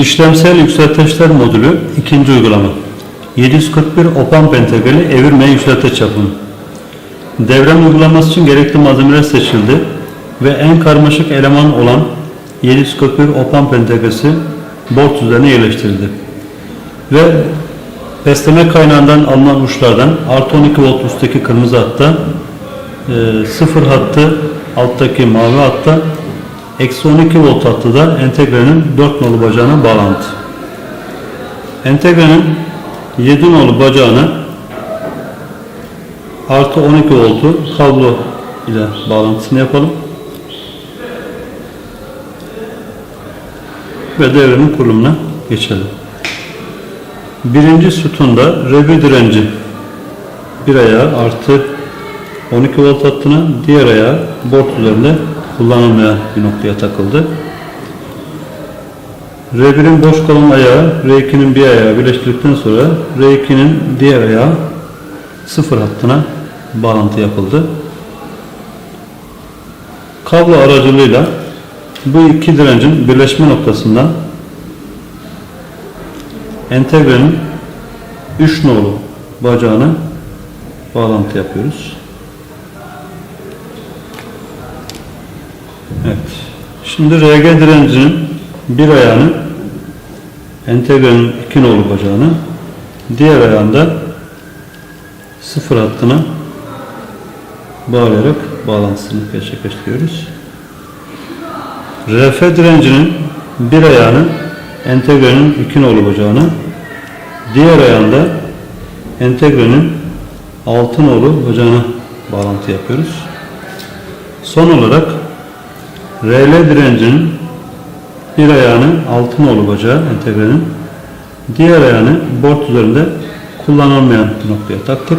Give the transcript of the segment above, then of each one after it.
İşlemsel yükselteçler modülü ikinci uygulama. 741 opan pentegreli evirme yükselteç yapımı. Devran uygulaması için gerekli malzemeler seçildi ve en karmaşık eleman olan 741 opan pentegresi bolt üzerine yerleştirildi. Ve besleme kaynağından alınan uçlardan artı 12 volt üstteki kırmızı hatta e, sıfır hattı alttaki mavi hatta eksi 12 volt hattı da entegrenin 4 nolu bacağına bağlantı. Entegrenin 7 nolu bacağına artı 12 voltu kablo ile bağlantısını yapalım. Ve devrenin kurulumuna geçelim. Birinci sütunda revir direnci bir ayağı artı 12 volt hattına diğer ayağı bort üzerinde kullanılmayan bir noktaya takıldı. R1'in boş kalan ayağı R2'nin bir ayağı birleştirdikten sonra R2'nin diğer ayağı sıfır hattına bağlantı yapıldı. Kablo aracılığıyla bu iki direncin birleşme noktasından entegrenin 3 nolu bacağına bağlantı yapıyoruz. Evet. Şimdi RG direncinin bir ayağını entegrenin iki nolu bacağını diğer ayağında sıfır hattına bağlayarak bağlantısını gerçekleştiriyoruz. RF direncinin bir ayağını entegrenin iki nolu bacağına diğer ayağında entegrenin altı nolu bacağına bağlantı yapıyoruz. Son olarak RL direncinin bir ayağını altın nolu bacağı entegrenin diğer ayağını bort üzerinde kullanılmayan noktaya taktık.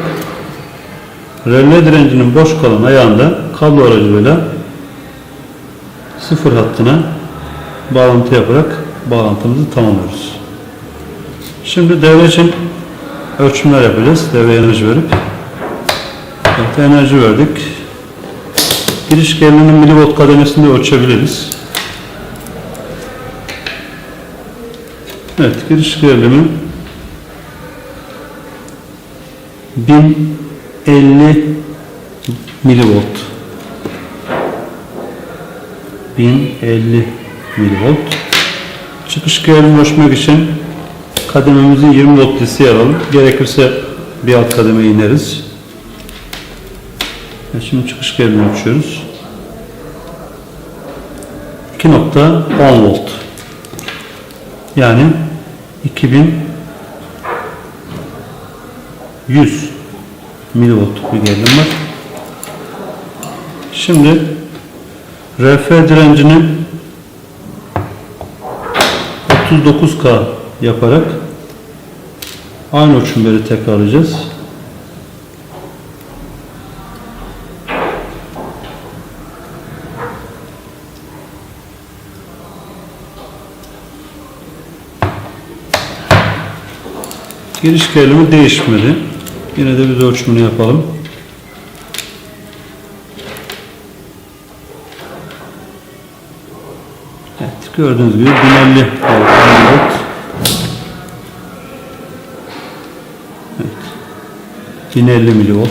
RL direncinin boş kalan ayağında kablo aracılığıyla sıfır hattına bağlantı yaparak bağlantımızı tamamlıyoruz. Şimdi devre için ölçümler yapacağız. Devreye enerji verip enerji verdik. Giriş geriliminin milivolt kademesinde ölçebiliriz. Evet, giriş gerilimi 1050 milivolt. 1050 milivolt. Çıkış gerilimi ölçmek için kadememizin 20 volt lisi alalım. Gerekirse bir alt kademe ineriz. Şimdi çıkış gerilimi ölçüyoruz. 2.10 volt. Yani 2100 milivolt bir gerilim var. Şimdi RF direncini 39K yaparak aynı ölçümleri tekrarlayacağız. Giriş gerilimi değişmedi. Yine de biz ölçümünü yapalım. Evet, gördüğünüz gibi 1050 volt. Evet. 1050 milivolt.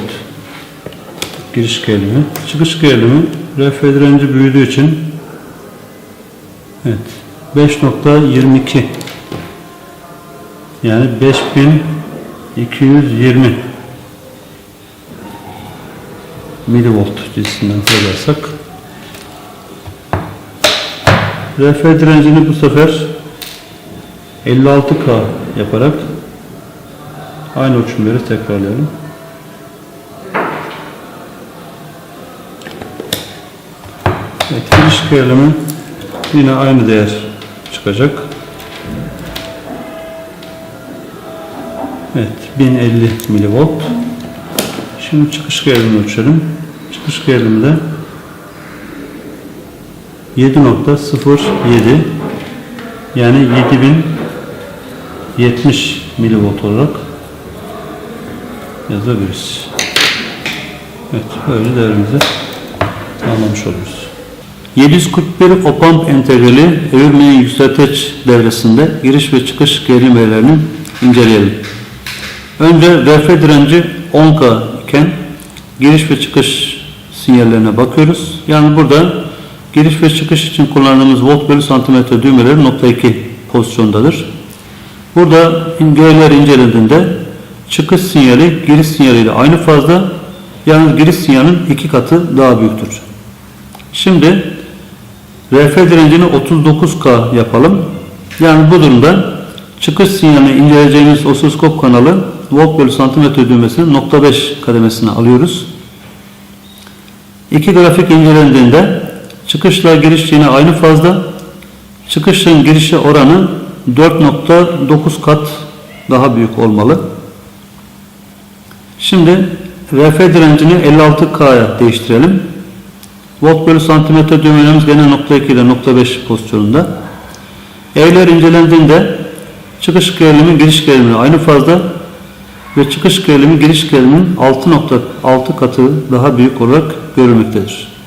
Giriş gerilimi. Çıkış gerilimi RF direnci büyüdüğü için evet 5.22 yani 5220 milivolt cinsinden söylersek RF direncini bu sefer 56K yaparak aynı ölçümleri tekrarlayalım. Evet, giriş gerilimi yine aynı değer çıkacak. Evet, 1050 milivolt. Şimdi çıkış gerilimini ölçelim. Çıkış gerilimi de 7.07 yani 7070 milivolt olarak yazabiliriz. Evet, böyle değerimizi tamamlamış oluruz. 741 opamp entegreli evirmeyen yükselteç devresinde giriş ve çıkış gerilim verilerini inceleyelim. Önce RF direnci 10K iken giriş ve çıkış sinyallerine bakıyoruz. Yani burada giriş ve çıkış için kullandığımız volt bölü santimetre düğmeleri nokta 2 pozisyondadır. Burada G'ler incelendiğinde çıkış sinyali giriş sinyaliyle aynı fazla yalnız giriş sinyalinin iki katı daha büyüktür. Şimdi RF direncini 39K yapalım. Yani bu durumda çıkış sinyalini inceleyeceğimiz osiloskop kanalı volt bölü santimetre düğmesinin nokta 5 kademesine alıyoruz. İki grafik incelendiğinde çıkışla giriş yine aynı fazla. Çıkışın girişe oranı 4.9 kat daha büyük olmalı. Şimdi RF direncini 56K'ya değiştirelim. Volt bölü santimetre düğmelerimiz gene nokta 2 ile nokta 5 pozisyonunda. Eğler incelendiğinde çıkış gerilimi giriş gerilimine aynı fazla ve çıkış gerilimi giriş geriliminin 6.6 katı daha büyük olarak görülmektedir.